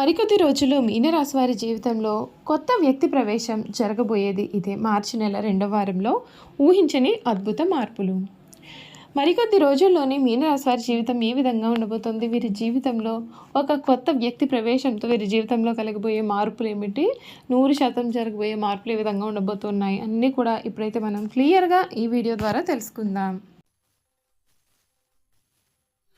మరికొద్ది రోజుల్లో మీనరాశి వారి జీవితంలో కొత్త వ్యక్తి ప్రవేశం జరగబోయేది ఇదే మార్చి నెల రెండవ వారంలో ఊహించని అద్భుత మార్పులు. మరికొద్ది రోజుల్లోనే మీనరాశి వారి జీవితం ఏ విధంగా ఉండబోతుంది? వీరి జీవితంలో ఒక కొత్త వ్యక్తి ప్రవేశంతో వీరి జీవితంలో కలగబోయే మార్పులు ఏమిటి? నూరు శాతం జరగబోయే మార్పులు ఏ విధంగా ఉండబోతున్నాయి? అన్నీ కూడా ఇప్పుడైతే మనం క్లియర్గా ఈ వీడియో ద్వారా తెలుసుకుందాం.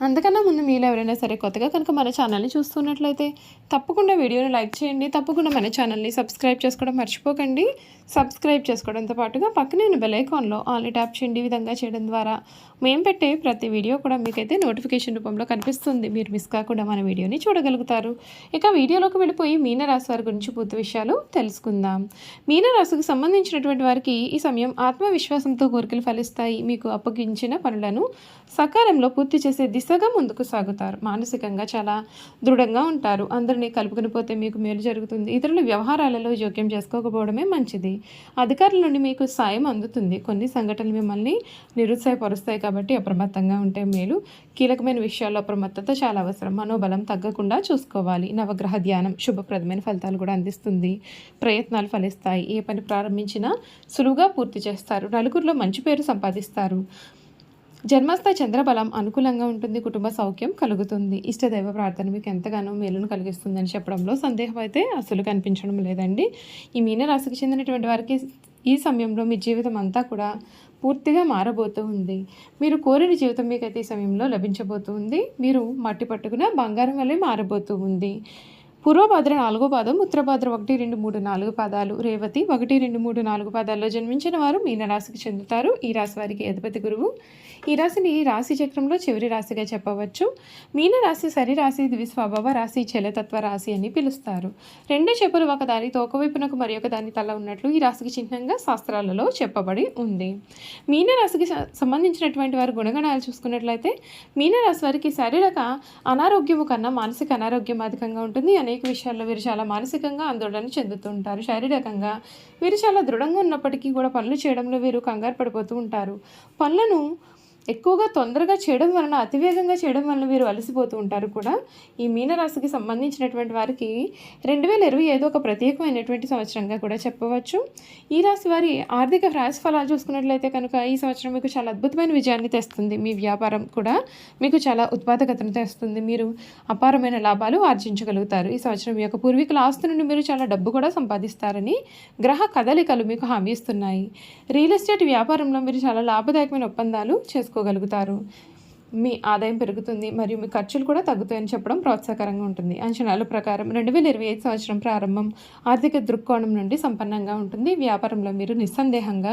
అంతకన్నా ముందు మీరు ఎవరైనా సరే కొత్తగా కనుక మన ఛానల్ని చూస్తున్నట్లయితే తప్పకుండా వీడియోని లైక్ చేయండి తప్పకుండా మన ఛానల్ని సబ్స్క్రైబ్ చేసుకోవడం మర్చిపోకండి. సబ్స్క్రైబ్ చేసుకోవడంతో పాటుగా పక్కనే ఉన్న బెల్ ఐకాన్లో ఆల్ని ట్యాప్ చేయండి ఈ విధంగా చేయడం ద్వారా. మేము పెట్టే ప్రతి వీడియో కూడా మీకైతే నోటిఫికేషన్ రూపంలో కనిపిస్తుంది. మీరు మిస్ కాకుండా మన వీడియోని చూడగలుగుతారు. ఇక వీడియోలోకి వెళ్ళిపోయి మీనరాశి వారి గురించి పూర్తి విషయాలు తెలుసుకుందాం. మీనరాశికి సంబంధించినటువంటి వారికి ఈ సమయం ఆత్మవిశ్వాసంతో కోరికలు ఫలిస్తాయి. మీకు అప్పగించిన పనులను సకాలంలో పూర్తి చేసే దిశగా ముందుకు సాగుతారు. మానసికంగా చాలా దృఢంగా ఉంటారు. అందరినీ కలుపుకుని పోతే మీకు మేలు జరుగుతుంది. ఇతరుల వ్యవహారాలలో జోక్యం చేసుకోకపోవడమే మంచిది. అధికారుల నుండి మీకు సాయం అందుతుంది. కొన్ని సంఘటనలు మిమ్మల్ని నిరుత్సాహపరుస్తాయి కాబట్టి అప్రమత్తంగా ఉంటే మేలు. కీలకమైన విషయాల్లో అప్రమత్తత చాలా అవసరం. మనోబలం తగ్గకుండా చూసుకోవాలి. నవగ్రహ ధ్యానం శుభప్రదమైన ఫలితాలు కూడా అందిస్తుంది. ప్రయత్నాలు ఫలిస్తాయి. ఏ పని ప్రారంభించినా సులువుగా పూర్తి చేస్తారు. నలుగురిలో మంచి పేరు సంపాదిస్తారు. జన్మస్థ చంద్రబలం అనుకూలంగా ఉంటుంది కుటుంబ సౌఖ్యం కలుగుతుంది. ఇష్టదైవ ప్రార్థన మీకు ఎంతగానో మేలును కలిగిస్తుందని చెప్పడంలో సందేహం అయితే అసలు కనిపించడం లేదండి. ఈ మీనరాశికి చెందినటువంటి వారికి ఈ సమయంలో మీ జీవితం అంతా కూడా పూర్తిగా మారబోతూ ఉంది. మీరు కోరిన జీవితం మీకైతే ఈ సమయంలో లభించబోతూ ఉంది. మీరు మట్టి పట్టుకున్న బంగారం వల్లే మారబోతూ ఉంది. పూర్వభద్ర నాలుగో పాదం ఉత్తరభద్ర ఒకటి రెండు మూడు నాలుగు పాదాలు రేవతి ఒకటి రెండు మూడు నాలుగు పాదాల్లో జన్మించిన వారు మీనరాశికి చెందుతారు. ఈ రాశి వారికి అధిపతి గురువు. ఈ రాశిని రాశి చక్రంలో చివరి రాశిగా చెప్పవచ్చు. మీనరాశి సరిరాశి ద్విస్వభావ రాశి చలతత్వ రాశి అని పిలుస్తారు. రెండు చెప్పులు ఒకదాని తోకవైపునకు మరి ఒక దాని తల ఉన్నట్లు ఈ రాశికి చిహ్నంగా శాస్త్రాలలో చెప్పబడి ఉంది. మీనరాశికి రాశికి సంబంధించినటువంటి వారి గుణగణాలు చూసుకున్నట్లయితే మీనరాశి వారికి శారీరక అనారోగ్యము కన్నా మానసిక అనారోగ్యం అధికంగా ఉంటుంది. అనే అనేక విషయాల్లో వీరు చాలా మానసికంగా ఆందోళన చెందుతుంటారు. శారీరకంగా వీరు చాలా దృఢంగా ఉన్నప్పటికీ కూడా పనులు చేయడంలో వీరు కంగారు పడిపోతూ ఉంటారు. పనులను ఎక్కువగా తొందరగా చేయడం వలన అతివేగంగా చేయడం వలన వీరు అలసిపోతూ ఉంటారు కూడా. ఈ మీనరాశికి సంబంధించినటువంటి వారికి రెండు వేల ఇరవై ఐదు ఒక ప్రత్యేకమైనటువంటి సంవత్సరంగా కూడా చెప్పవచ్చు. ఈ రాశి వారి ఆర్థిక రాశి ఫలాలు చూసుకున్నట్లయితే కనుక ఈ సంవత్సరం మీకు చాలా అద్భుతమైన విజయాన్ని తెస్తుంది. మీ వ్యాపారం కూడా మీకు చాలా ఉత్పాదకతను తెస్తుంది. మీరు అపారమైన లాభాలు ఆర్జించగలుగుతారు. ఈ సంవత్సరం మీ యొక్క పూర్వీకుల ఆస్తి నుండి మీరు చాలా డబ్బు కూడా సంపాదిస్తారని గ్రహ కదలికలు మీకు హామీ ఇస్తున్నాయి. రియల్ ఎస్టేట్ వ్యాపారంలో మీరు చాలా లాభదాయకమైన ఒప్పందాలు చేసుకోగలుగుతారు మీ ఆదాయం పెరుగుతుంది మరియు మీ ఖర్చులు కూడా తగ్గుతాయని చెప్పడం ప్రోత్సాహకరంగా ఉంటుంది. అంచనాల ప్రకారం రెండు వేల ఇరవై ఐదు సంవత్సరం ప్రారంభం ఆర్థిక దృక్కోణం నుండి సంపన్నంగా ఉంటుంది. వ్యాపారంలో మీరు నిస్సందేహంగా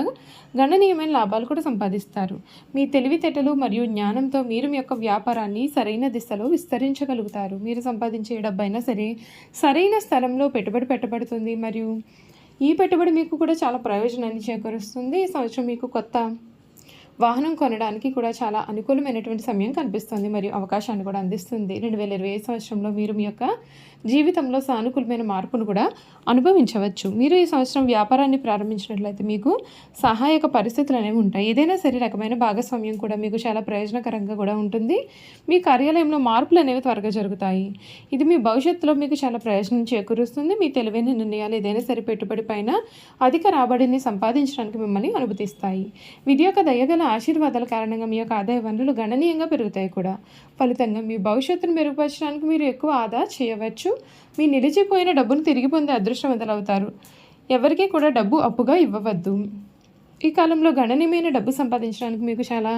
గణనీయమైన లాభాలు కూడా సంపాదిస్తారు. మీ తెలివితేటలు మరియు జ్ఞానంతో మీరు మీ యొక్క వ్యాపారాన్ని సరైన దిశలో విస్తరించగలుగుతారు. మీరు సంపాదించే డబ్బైనా సరే సరైన స్థలంలో పెట్టుబడి పెట్టబడుతుంది మరియు ఈ పెట్టుబడి మీకు కూడా చాలా ప్రయోజనాన్ని చేకూరుస్తుంది. ఈ సంవత్సరం మీకు కొత్త వాహనం కొనడానికి కూడా చాలా అనుకూలమైనటువంటి సమయం కనిపిస్తుంది మరియు అవకాశాన్ని కూడా అందిస్తుంది. రెండు వేల ఇరవై ఐదు సంవత్సరంలో మీరు మీ యొక్క జీవితంలో సానుకూలమైన మార్పును కూడా అనుభవించవచ్చు. మీరు ఈ సంవత్సరం వ్యాపారాన్ని ప్రారంభించినట్లయితే మీకు సహాయక పరిస్థితులు అనేవి ఉంటాయి. ఏదైనా సరే రకమైన భాగస్వామ్యం కూడా మీకు చాలా ప్రయోజనకరంగా కూడా ఉంటుంది. మీ కార్యాలయంలో మార్పులు అనేవి త్వరగా జరుగుతాయి. ఇది మీ భవిష్యత్తులో మీకు చాలా ప్రయోజనం చేకూరుస్తుంది. మీ తెలివైన నిర్ణయాలు ఏదైనా సరే పెట్టుబడి పైన అధిక రాబడిని సంపాదించడానికి మిమ్మల్ని అనుమతిస్తాయి. విధి యొక్క దయగల ఆశీర్వాదాల కారణంగా మీ యొక్క ఆదాయ వనరులు గణనీయంగా పెరుగుతాయి కూడా. ఫలితంగా మీ భవిష్యత్తును మెరుగుపరచడానికి మీరు ఎక్కువ ఆదా చేయవచ్చు. మీ నిలిచిపోయిన డబ్బును తిరిగి పొందే అదృష్టవంతులు అవుతారు ఎవరికీ కూడా డబ్బు అప్పుగా ఇవ్వవద్దు. ఈ కాలంలో గణనీయమైన డబ్బు సంపాదించడానికి మీకు చాలా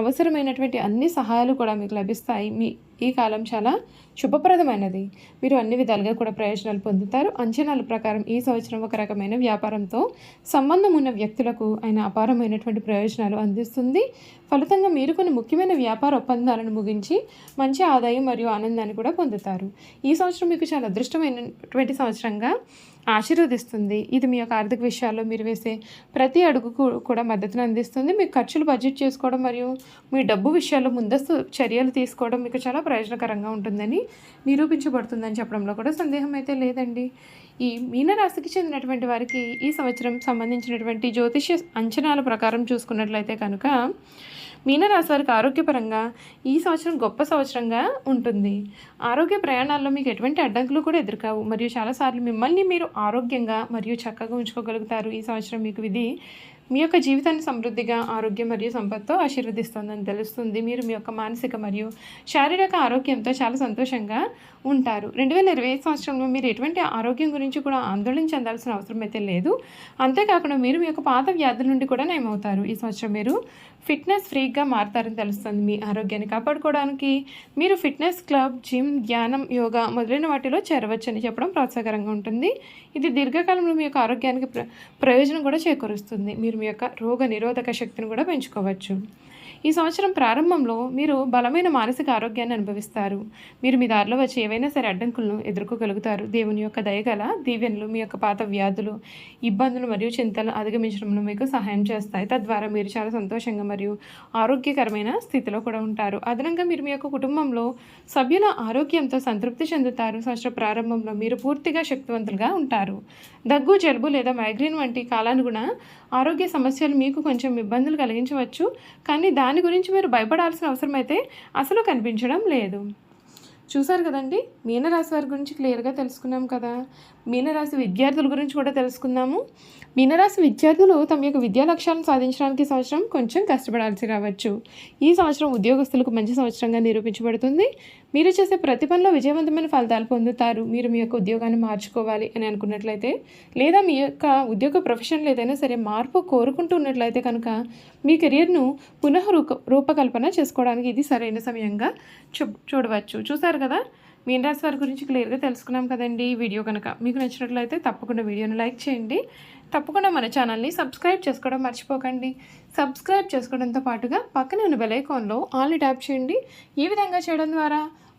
అవసరమైనటువంటి అన్ని సహాయాలు కూడా మీకు లభిస్తాయి. మీ ఈ కాలం చాలా శుభప్రదమైనది. మీరు అన్ని విధాలుగా కూడా ప్రయోజనాలు పొందుతారు. అంచనాల ప్రకారం ఈ సంవత్సరం ఒక రకమైన వ్యాపారంతో సంబంధం ఉన్న వ్యక్తులకు ఆయన అపారమైనటువంటి ప్రయోజనాలు అందిస్తుంది. ఫలితంగా మీరు కొన్ని ముఖ్యమైన వ్యాపార ఒప్పందాలను ముగించి మంచి ఆదాయం మరియు ఆనందాన్ని కూడా పొందుతారు. ఈ సంవత్సరం మీకు చాలా అదృష్టమైనటువంటి సంవత్సరంగా ఆశీర్వదిస్తుంది. ఇది మీ యొక్క ఆర్థిక విషయాల్లో మీరు వేసే ప్రతి అడుగుకు కూడా మద్దతును అందిస్తుంది. మీ ఖర్చులు బడ్జెట్ చేసుకోవడం మరియు మీ డబ్బు విషయాల్లో ముందస్తు చర్యలు తీసుకోవడం మీకు చాలా ప్రయోజనకరంగా ఉంటుందని నిరూపించబడుతుందని చెప్పడంలో కూడా సందేహం అయితే లేదండి. ఈ మీనరాశికి చెందినటువంటి వారికి ఈ సంవత్సరం సంబంధించినటువంటి జ్యోతిష్య అంచనాల ప్రకారం చూసుకున్నట్లయితే కనుక మీనరాశి వారికి ఆరోగ్యపరంగా ఈ సంవత్సరం గొప్ప సంవత్సరంగా ఉంటుంది. ఆరోగ్య ప్రయాణాల్లో మీకు ఎటువంటి అడ్డంకులు కూడా ఎదురుకావు. మరియు చాలాసార్లు మిమ్మల్ని మీరు ఆరోగ్యంగా మరియు చక్కగా ఉంచుకోగలుగుతారు. ఈ సంవత్సరం మీకు విధి మీ యొక్క జీవితాన్ని సమృద్ధిగా ఆరోగ్యం మరియు సంపత్తో ఆశీర్వదిస్తుందని తెలుస్తుంది. మీరు మీ యొక్క మానసిక మరియు శారీరక ఆరోగ్యంతో చాలా సంతోషంగా ఉంటారు. రెండు వేల ఇరవై సంవత్సరంలో మీరు ఎటువంటి ఆరోగ్యం గురించి కూడా ఆందోళన చెందాల్సిన అవసరం అయితే లేదు. అంతేకాకుండా మీరు మీ యొక్క పాత వ్యాధుల నుండి కూడా నయమవుతారు. ఈ సంవత్సరం మీరు ఫిట్నెస్ ఫ్రీగా మారుతారని తెలుస్తుంది మీ ఆరోగ్యాన్ని కాపాడుకోవడానికి. మీరు ఫిట్నెస్ క్లబ్ జిమ్ ధ్యానం యోగా మొదలైన వాటిలో చేరవచ్చని చెప్పడం ప్రోత్సాహకరంగా ఉంటుంది. ఇది దీర్ఘకాలంలో మీ యొక్క ఆరోగ్యానికి ప్ర ప్రయోజనం కూడా చేకూరుస్తుంది. మీరు మీ యొక్క రోగ నిరోధక శక్తిని కూడా పెంచుకోవచ్చు. ఈ సంవత్సరం ప్రారంభంలో మీరు బలమైన మానసిక ఆరోగ్యాన్ని అనుభవిస్తారు. మీరు మీ దారిలో వచ్చి ఏవైనా సరే అడ్డంకులను ఎదుర్కోగలుగుతారు. దేవుని యొక్క దయగల దీవెనలు మీ యొక్క పాత వ్యాధులు ఇబ్బందులు మరియు చింతలు అధిగమించడంలో మీకు సహాయం చేస్తాయి. తద్వారా మీరు చాలా సంతోషంగా మరియు ఆరోగ్యకరమైన స్థితిలో కూడా ఉంటారు. అదనంగా మీరు మీ యొక్క కుటుంబంలో సభ్యుల ఆరోగ్యంతో సంతృప్తి చెందుతారు. సంవత్సర ప్రారంభంలో మీరు పూర్తిగా శక్తివంతులుగా ఉంటారు. దగ్గు జలుబు లేదా మైగ్రేన్ వంటి కాలానుగుణ ఆరోగ్య సమస్యలు మీకు కొంచెం ఇబ్బందులు కలిగించవచ్చు. కానీ దాని దాని గురించి మీరు భయపడాల్సిన అవసరం అయితే అసలు కనిపించడం లేదు. చూసారు కదండి? మీనరాశి వారి గురించి క్లియర్గా తెలుసుకున్నాం కదా. మీనరాశి విద్యార్థుల గురించి కూడా తెలుసుకుందాము. మీనరాశి విద్యార్థులు తమ యొక్క విద్యా లక్ష్యాలను సాధించడానికి సంవత్సరం కొంచెం కష్టపడాల్సి రావచ్చు. ఈ సంవత్సరం ఉద్యోగస్తులకు మంచి సంవత్సరంగా నిరూపించబడుతుంది. మీరు చేసే ప్రతి పనిలో విజయవంతమైన ఫలితాలు పొందుతారు. మీరు మీ యొక్క ఉద్యోగాన్ని మార్చుకోవాలి అని అనుకున్నట్లయితే లేదా మీ యొక్క ఉద్యోగ ప్రొఫెషన్లో ఏదైనా సరే మార్పు కోరుకుంటూ ఉన్నట్లయితే కనుక మీ కెరియర్ను పునః రూప రూపకల్పన చేసుకోవడానికి ఇది సరైన సమయంగా చూ చూడవచ్చు. చూసారు కదా? మీన వారి గురించి క్లియర్గా తెలుసుకున్నాం కదండి ఈ వీడియో కనుక మీకు నచ్చినట్లయితే తప్పకుండా వీడియోని లైక్ చేయండి. తప్పకుండా మన ఛానల్ని సబ్స్క్రైబ్ చేసుకోవడం మర్చిపోకండి. సబ్స్క్రైబ్ చేసుకోవడంతో పాటుగా పక్కనే ఉన్న బెల్ ఐకాన్లో ఆల్ని ట్యాప్ చేయండి. ఈ విధంగా చేయడం ద్వారా